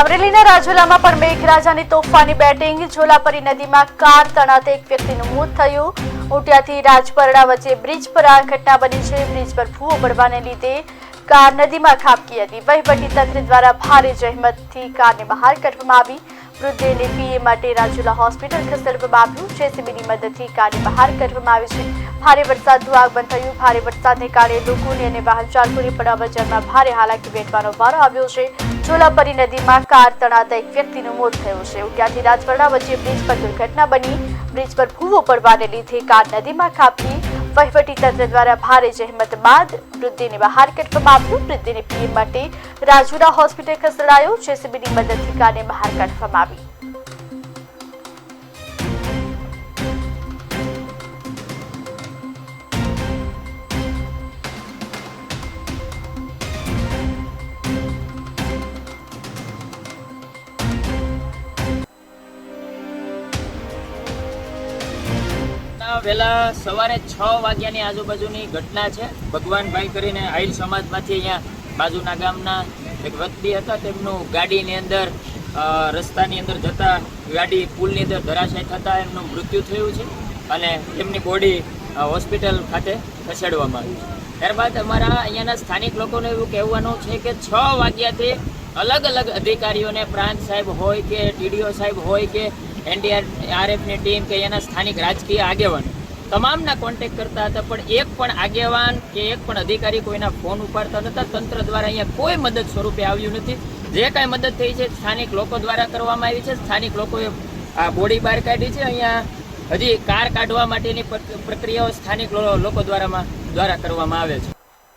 અમરેલીના રાજુલામાં પણ મેઘરાજાની તોફાની બેટિંગ. ઝોલાપરી નદીમાં કાર તણાતે એક વ્યક્તિનું મોત થયું. ઉટિયાથી રાજપરડા વચ્ચે બ્રિજ પર આ ઘટના બની છે. બ્રિજ પર ભૂવો પડવાને લીધે કાર નદીમાં ખાબકી હતી. વહીવટી તંત્ર દ્વારા ભારે જહેમતથી કારને બહાર કાઢવામાં આવી. મૃતદેહને પીએ માટે રાજુલા હોસ્પિટલ ખસેડવામાં આવ્યું. જેસીબીની મદદથી કારને બહાર કાઢવામાં આવી છે. ભારે વરસાદનું આગમન થયું. ભારે વરસાદને કારણે લોકોને અને વાહન ચાલકોને પણ અવરજવરમાં ભારે હાલાકી વેઠવાનો વારો આવ્યો છે. ચોલાપરી નદીમાં કાર તણાતા એક વ્યક્તિનું મોત થયું છે. ઉટિયાથી રાજપરડા વચ્ચે બ્રિજ પર દુર્ઘટના બની. બ્રિજ પર ભૂવો પડવાને લીધે કાર નદીમાં ખાબકી. વહીવટી તંત્ર દ્વારા ભારે જહેમત બાદ વૃદ્ધિને બહાર કાઢવામાં આવ્યું. વૃદ્ધિને પીએમ માટે રાજુરા હોસ્પિટલ ખસેડાયો. જેસીબીની મદદથી કારને બહાર કાઢવામાં આવી. વહેલા સવારે છ વાગ્યાની આજુબાજુની ઘટના છે. ભગવાનભાઈ કરીને આહિર સમાજમાંથી અહીંયા બાજુના ગામના એક વ્યક્તિ હતા. તેમનું ગાડીની અંદર રસ્તાની અંદર જતા ગાડી પુલની અંદર ધરાશય થતાં એમનું મૃત્યુ થયું છે અને એમની બોડી હોસ્પિટલ ખાતે ખસેડવામાં આવી છે. ત્યારબાદ અમારા અહીંયાના સ્થાનિક લોકોને એવું કહેવાનું છે કે છ વાગ્યાથી અલગ અલગ અધિકારીઓને પ્રાંત સાહેબ હોય કે ટીડીઓ સાહેબ હોય કે એનડીઆરએફની ટીમ કે એના સ્થાનિક રાજકીય આગેવાન તમામના કોન્ટેક કરતા હતા, પણ એક પણ આગેવાન કે એક પણ અધિકારી કોઈના ફોન ઉપાડતા નતા તંત્ર દ્વારા અહીંયા કોઈ મદદ સ્વરૂપે આવ્યું નથી. જે કાંઈ મદદ થઈ છે, સ્થાનિક લોકો દ્વારા કરવામાં આવી છે. સ્થાનિક લોકોએ આ બોડી બહાર કાઢી છે. અહીંયા હજી કાર કાઢવા માટેની પ્રક્રિયાઓ સ્થાનિક લોકો દ્વારામાં, દ્વારા કરવામાં આવે છે.